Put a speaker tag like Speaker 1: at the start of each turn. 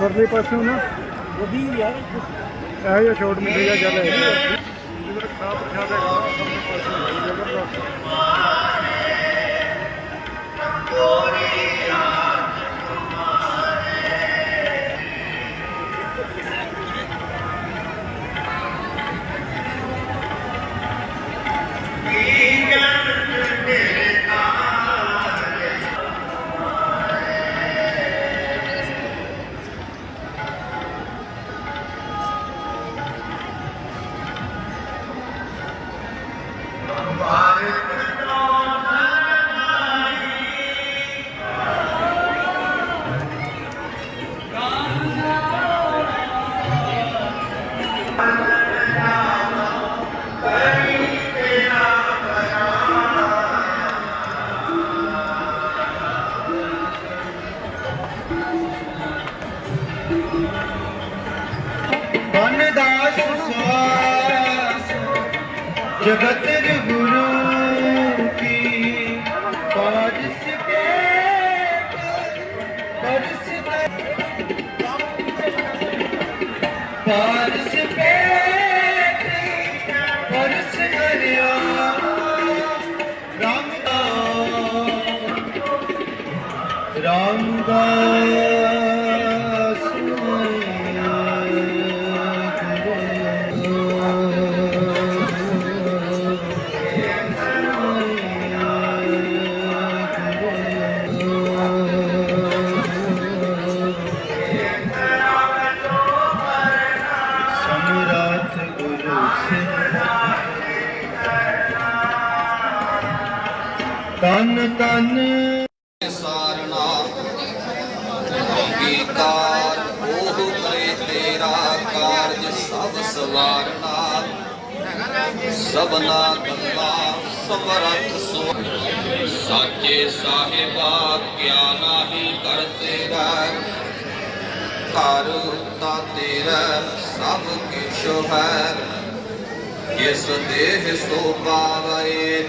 Speaker 1: ਪਰਲੇ ਪਾਸਿਓਂ ਨਾ।
Speaker 2: ਉਹਦੀ ਯਾਰ
Speaker 1: ਇਹੋ ਜਿਹਾ ਛੋਟ ਮਿਲੇਗਾ ਚੱਲ ਇਧਰ ਖਾ ਪ੍ਰਸ਼ਾਦ ਹੈਗਾ ਪਰਲੇ ਪਾਸਿਓਂ ਹੈ ਜ਼ਬਰਦਸਤ
Speaker 3: ਜਗਤ ਗੁਰੂ ਕੀ ਪਾਰਸ ਕੇ ਪਰਸ ਪਾਰਸ ਪੇ ਪਰਸ ਹਰਿਆ ਰਾਮ ਦਾ। ਰਾਮਦਾਸ ਤਨ ਤਨ
Speaker 4: ਸਾਰਣਾ ਅੰਗੀਕਾਰ ਉਹ ਕਰੇ ਤੇਰਾ ਕਾਰਜ ਸਭ ਸਵਾਰਨਾ। ਸਭਨਾ ਗੱਲਾਂ ਸਮਰੱਥ ਸੋ ਸਾਚੇ ਸਾਹਿਬਾ, ਕਿਆ ਨਾਹੀ ਕਰ ਤੇਰਾ। ਘਰ ਤਾ ਤੇਰਾ, ਸਭ ਕਿਛ ਹੈ। ਜਿਸ ਦੇਹ ਸੋ ਪਾਵੇ